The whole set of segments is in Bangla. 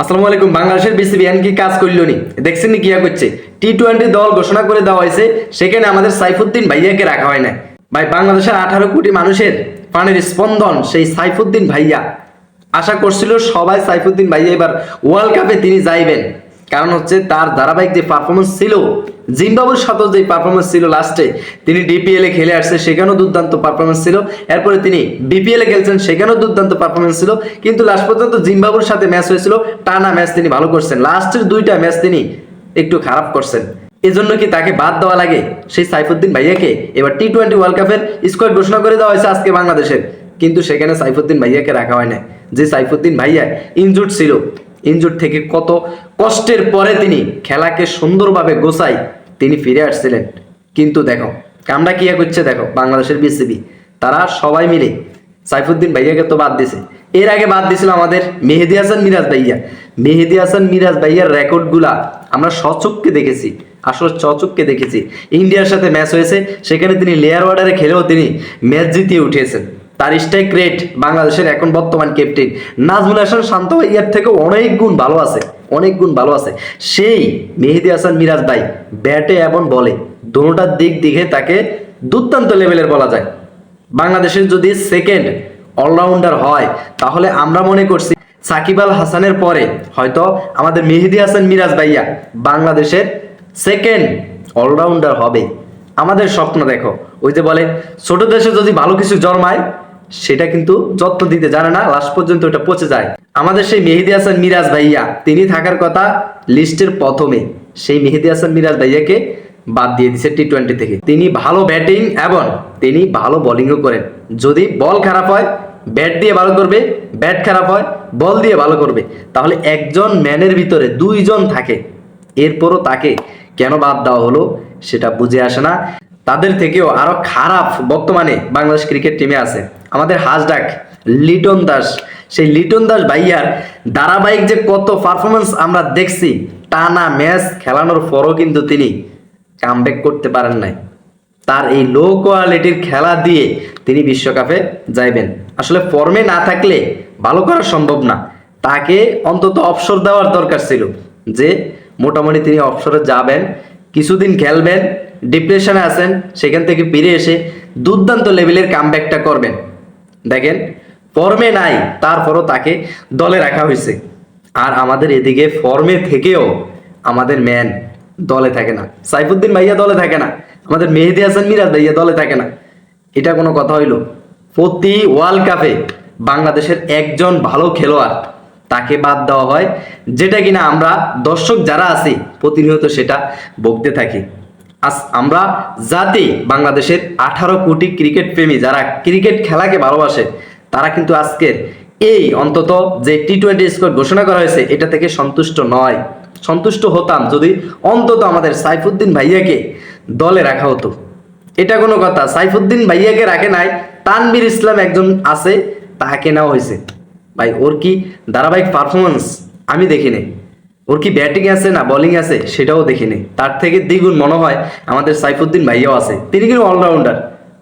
আসসালামু আলাইকুম, বাংলাদেশের বিসিবি এন কি কাজ করল নি? দেখছেন কিয়া করছে? টি টোয়েন্টি দল ঘোষণা করে দেওয়া হয়েছে, সেখানে আমাদের সাইফুদ্দিন ভাইয়াকে রাখা হয় না ভাই, বাংলাদেশের আঠারো কোটি মানুষের প্রাণের স্পন্দন সেই সাইফুদ্দিন ভাইয়া। আশা করছিল সবাই সাইফুদ্দিন ভাইয়া এবার ওয়ার্ল্ড কাপে তিনি যাইবেন। কারণ হচ্ছে তার ধারাবাহিক যে পারফরমেন্স ছিল জিম্বাবুর সাথেও যে পারফরমেন্স ছিল লাস্টে তিনি ডিপিএল খেলে আসছে, সেখানেও দুর্দান্ত পারফরমেন্স ছিল। এরপরে তিনি বিপিএল খেলছেন, সেখানেও দুর্দান্ত পারফরমেন্স ছিল। কিন্তু লাস্ট পর্যন্ত জিম্বাবুর সাথে ম্যাচ হয়েছিল, টানা ম্যাচ তিনি ভালো করছেন। লাস্টের দুইটা ম্যাচ তিনি একটু খারাপ করছেন। এজন্য কি তাকে বাদ দেওয়া লাগে? সেই সাইফুদ্দিন ভাইয়াকে এবার টি টোয়েন্টি ওয়ার্ল্ড কাপের স্কোয়াড ঘোষণা করে দেওয়া হয়েছে আজকে বাংলাদেশের। কিন্তু সেখানে সাইফুদ্দিন ভাইয়াকে রাখা হয় না যে সাইফুদ্দিন ভাইয়া ইনজুর্ড ছিল ইনজুর থেকে কত কষ্টের পরে তিনি খেলাকে সুন্দরভাবে গোছাই তিনি ফিরে আসছিলেন। কিন্তু দেখো কামটা কি করছে দেখো, বাংলাদেশের বিসিবি, তারা সবাই মিলে সাইফুদ্দিন ভাইয়াকে তো বাদ দিছে। এর আগে বাদ দিছিল আমাদের মেহেদি হাসান, মিরাজ ভাইয়া। মেহেদি হাসান, মিরাজ ভাইয়ার রেকর্ডগুলা আমরা সচককে দেখেছি, আসলে চচককে দেখেছি। ইন্ডিয়ার সাথে ম্যাচ হয়েছে, সেখানে তিনি লেয়ার ওয়ার্ডারে খেলেও তিনি ম্যাচ জিতিয়ে উঠেছেন তার স্ট্রাইক বাংলাদেশের এখন বর্তমান ক্যাপ্টেন। নাজমুল হাসান শান্ত ভাইয়ার থেকে অনেক গুণ ভালো আছে, অনেক গুণ ভালো আছে। সেই মেহেদি হাসান মিরাজ ভাই, ব্যাটে এবং বলে দোনোটার দিক দিকে তাকে দুর্দান্ত লেভেলের বলা যায়। বাংলাদেশের যদি সেকেন্ড অলরাউন্ডার হয়, তাহলে আমরা মনে করছি সাকিব আল হাসানের পরে হয়তো আমাদের মেহেদি হাসান মিরাজ ভাইয়া বাংলাদেশের সেকেন্ড অলরাউন্ডার হবে। আমাদের স্বপ্ন দেখো, ওই যে বলে, ছোট দেশে যদি ভালো কিছু জন্মায় সেটা কিন্তু যত্ন দিতে জানে না লাস্ট পর্যন্ত ওটা পচে যায়। আমাদের সেই মেহেদি হাসান মিরাজ ভাইয়া, তিনি থাকার কথা লিস্টের প্রথমে সেই মেহেদি হাসান মিরাজ ভাইয়াকে বাদ দিয়ে দিছে টি টোয়েন্টি থেকে। তিনি ভালো ব্যাটিং এবং তিনি ভালো বোলিংও করেন। যদি বল খারাপ হয়, ব্যাট দিয়ে ভালো করবে, ব্যাট খারাপ হয়, বল দিয়ে ভালো করবে। তাহলে একজন ম্যানের ভিতরে দুইজন থাকে। এরপরও তাকে কেন বাদ দেওয়া হলো, সেটা বুঝে আসে না। তাদের থেকেও আরও খারাপ বর্তমানে বাংলাদেশ ক্রিকেট টিমে আছে। আমাদের হাসডাক লিটন দাস, সেই লিটন দাস ভাইয়ার ধারাবাহিক যে কত পারফরমেন্স আমরা দেখছি, টানা ম্যাচ খেলানোর পরও কিন্তু তিনি কামব্যাক করতে পারেন নাই। তার এই লো কোয়ালিটির খেলা দিয়ে তিনি বিশ্বকাপে যাইবেন। আসলে ফর্মে না থাকলে ভালো করা সম্ভব না। তাকে অন্তত অবসর দেওয়ার দরকার ছিল যে, মোটামুটি তিনি অবসরে যাবেন, কিছুদিন খেলবেন ডিপ্রেশনে আছেন, সেখান থেকে ফিরে এসে দুর্দান্ত লেভেলের কামব্যাকটা করবেন। দেখেন ফর্মে নাই, তারপরও তাকে দলে রাখা হয়েছে। আর আমাদের এদিকে ফর্মে থেকেও আমাদের ম্যান দলে থাকে না। সাইফুদ্দিন ভাইয়া দলে থাকে না। আমাদের মেহেদি হাসান মিরাজ ভাইয়া দলে থাকে না। এটা কোনো কথা হইল। প্রতি ওয়ার্ল্ড কাপে বাংলাদেশের একজন ভালো খেলোয়াড় তাকে বাদ দেওয়া হয়, যেটা কিনা আমরা দর্শক যারা আছি, প্রতিনিয়ত সেটা বকতে থাকি। আজ আমরা জাতি বাংলাদেশের আঠারো কোটি ক্রিকেট প্রেমী যারা ক্রিকেট খেলাকে ভালোবাসে, তারা কিন্তু আজকের এই অন্তত যে টি টোয়েন্টি স্কোর ঘোষণা করা হয়েছে, এটা থেকে সন্তুষ্ট নয়। সন্তুষ্ট হতাম যদি অন্তত আমাদের সাইফুদ্দিন ভাইয়াকে দলে রাখা হতো। এটা কোনো কথা, সাইফুদ্দিন ভাইয়াকে রাখে নাই তানবীর ইসলাম একজন আছে, তাকে নেওয়া হয়েছে। ভাই, ওর কি ধারাবাহিক পারফরমেন্স আমি দেখি নাই। ওর কি ব্যাটিং আছে না বোলিং আছে সেটাও দেখিনি। তার থেকে দ্বিগুণ মনে হয় আমাদের সাইফুদ্দিন ভাইয়াও আছে। তিনি কিন্তু অলরাউন্ডার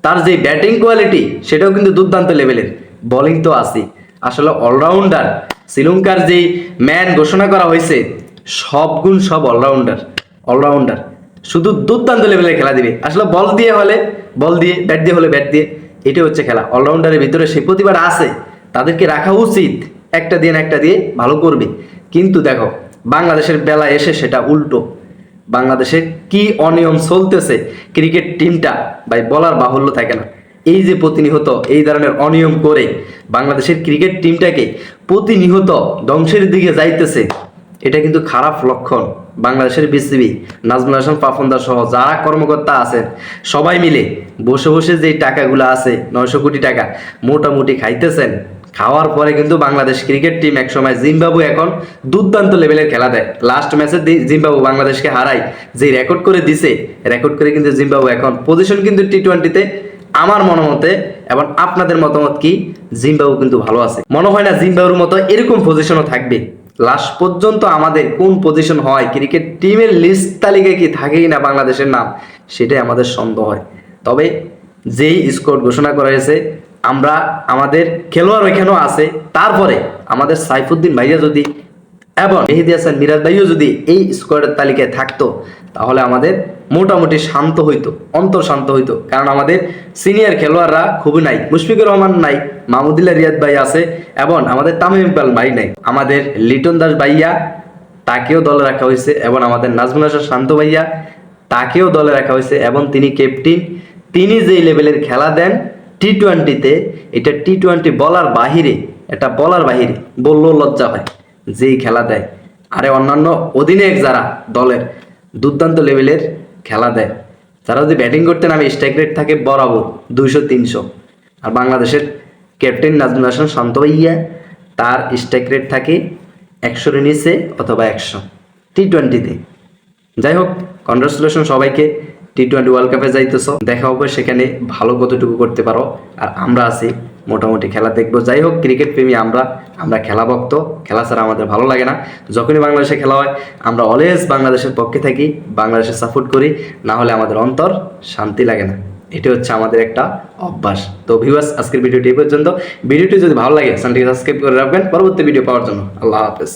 তার যে ব্যাটিং কোয়ালিটি সেটাও কিন্তু দুর্দান্ত লেভেলের বোলিং তো আছে আসলে অলরাউন্ডার শ্রীলঙ্কার যেই ম্যান ঘোষণা করা হয়েছে, সব গুণ সব অলরাউন্ডার অলরাউন্ডার শুধু দুর্দান্ত লেভেলের খেলা দিবে। আসলে বল দিয়ে হলে বল দিয়ে ব্যাট দিয়ে হলে ব্যাট দিয়ে, এটাই হচ্ছে খেলা। অলরাউন্ডারের ভিতরে সেই প্রতিভাটা আছে। তাদেরকে রাখা উচিত। একটা দিয়ে একটা দিয়ে ভালো করবে। কিন্তু দেখো বাংলাদেশের বেলা এসে সেটা উল্টো। বাংলাদেশে কি অনিয়ম চলতেছে, ক্রিকেট টিমটা ভাই বলার বাহুল্য থাকে না। এই যে প্রতিনিয়ত এই ধরনের অনিয়ম করে বাংলাদেশের ক্রিকেট টিমটাকে প্রতিনিহত ধ্বংসের দিকে যাইতেছে, এটা কিন্তু খারাপ লক্ষণ। বাংলাদেশের বিসিবি, নাজমুল হাসান পাফন্দার সহ যারা কর্মকর্তা আছেন, সবাই মিলে বসে বসে যে টাকাগুলো আছে, নয়শো কোটি টাকা মোটামুটি খাইতেছেন খাওয়ার পরে কিন্তু বাংলাদেশ ক্রিকেট টিম একসময় জিম্বাবু এখন দুর্দান্ত লেভেলের খেলা দেয়। লাস্ট ম্যাচে জিম্বাবু বাংলাদেশকে হারাই যে রেকর্ড করে দিছে রেকর্ড করে কিন্তু জিম্বাবু এখন পজিশন কিন্তু টি টোয়েন্টিতে আমার মতামতে এবং আপনাদের মতামত কি? জিম্বাবু কিন্তু ভালো আছে। মনে হয় না জিম্বাবুর মতো এরকম পজিশনও থাকবে। লাস্ট পর্যন্ত আমাদের কোন পজিশন হয়, ক্রিকেট টিমের লিস্ট তালিকায় কি থাকেই না বাংলাদেশের নাম, সেটাই আমাদের সন্দেহ হয়। তবে যেই স্কোর ঘোষণা করা হয়েছে আমরা আমাদের খেলোয়াড় ওইখানেও আছে। তারপরে আমাদের সাইফুদ্দিন ভাইয়া যদি এবং মেহেদি হাসান মিরাজ ভাইও যদি এই স্কোয়াডের তালিকায় থাকতো, তাহলে আমাদের মোটামুটি শান্ত হইতো, অন্তর শান্ত হইতো। কারণ আমাদের সিনিয়র খেলোয়াড়রা খুবই নাই, মুশফিকুর রহমান নাই, মাহমুদুল্লাহ রিয়াদ ভাই আছে, এবং আমাদের তামিম ইকবাল ভাই নাই। আমাদের লিটন দাস ভাইয়া, তাকেও দলে রাখা হয়েছে, এবং আমাদের নাজমুল হাসান শান্ত ভাইয়া, তাকেও দলে রাখা হয়েছে, এবং তিনি ক্যাপ্টেন তিনি যেই লেভেলের খেলা দেন টি টোয়েন্টিতে এটা টি টোয়েন্টি বলার বাহিরে, এটা বলার বাহিরে বললেও লজ্জা হয়, যেই খেলা দেয়। আরে অন্যান্য অধিনায়ক যারা দলের, দুর্দান্ত লেভেলের খেলা দেয়, যারা যদি ব্যাটিং করতে নামে স্ট্রাইক রেট থাকে বরাবর দুইশো, তিনশো। আর বাংলাদেশের ক্যাপ্টেন নাজমুল হাসান শান্ত ভাইয়া, তার স্ট্রাইক রেট থাকে একশোর নিচে অথবা একশো টি টোয়েন্টিতে যাই হোক কনগ্রাচুলেশন সবাইকে। টি টোয়েন্টি ওয়ার্ল্ড কাপে যাইতেছ, দেখা হবে সেখানে ভালো কতটুকু করতে পারো। আর আমরা আছি, মোটামুটি খেলা দেখব। যাই হোক, ক্রিকেট প্রেমী আমরা আমরা খেলা ভক্ত, খেলা ছাড়া আমাদের ভালো লাগে না। যখনই বাংলাদেশে খেলা হয়, আমরা অলওয়েজ বাংলাদেশের পক্ষে থাকি, বাংলাদেশে সাপোর্ট করি, না হলে আমাদের অন্তর শান্তি লাগে না। এটি হচ্ছে আমাদের একটা অভ্যাস। তো ভিউয়ার্স আজকের ভিডিওটি এই পর্যন্ত। ভিডিওটি যদি ভালো লাগে, চ্যানেলটিকে সাবস্ক্রাইব করে রাখবেন। পরবর্তী ভিডিও পাওয়ার জন্য। আল্লাহ হাফেজ।